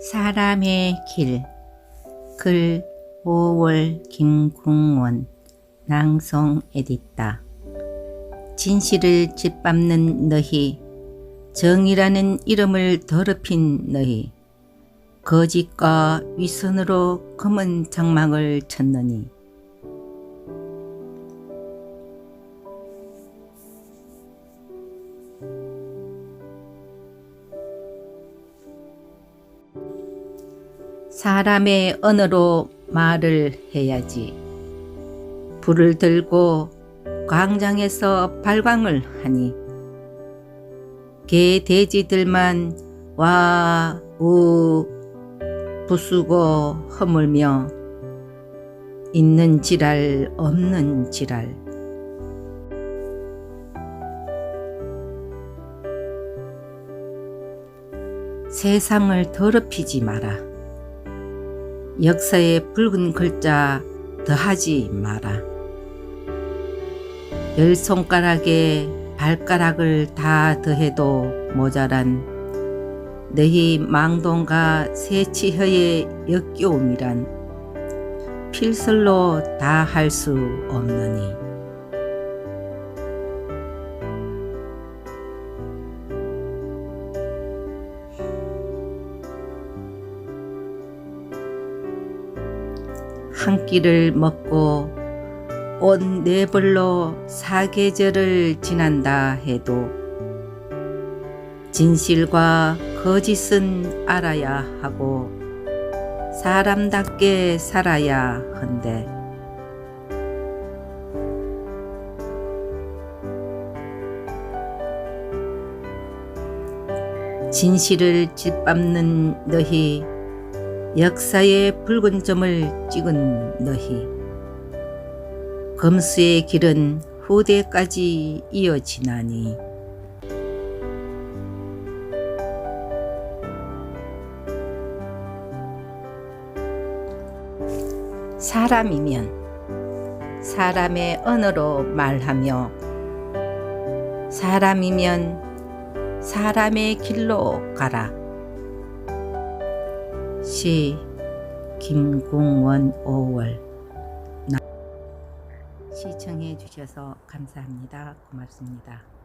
사람의 길. 글 5월 김궁원. 낭송 에디타. 진실을 짓밟는 너희. 정이라는 이름을 더럽힌 너희. 거짓과 위선으로 검은 장막을 쳤느니. 사람의 언어로 말을 해야지. 불을 들고 광장에서 발광을 하니 개 돼지들만 와, 우, 부수고 허물며 있는 지랄 없는 지랄 세상을 더럽히지 마라. 역사에 붉은 글자 더하지 마라. 열 손가락에 발가락을 다 더해도 모자란 너희 망동과 세치혀의 역겨움이란 필설로 다 할 수 없느니 한 끼를 먹고 옷 네 벌로 사계절을 지난다 해도 진실과 거짓은 알아야 하고 사람답게 살아야 한데 진실을 짓밟는 너희 역사의 붉은 점을 찍은 너희 검수의 길은 후대까지 이어지나니 사람이면 사람의 언어로 말하며 사람이면 사람의 길로 가라. 시 김궁원 5월 시청해 주셔서 감사합니다. 고맙습니다.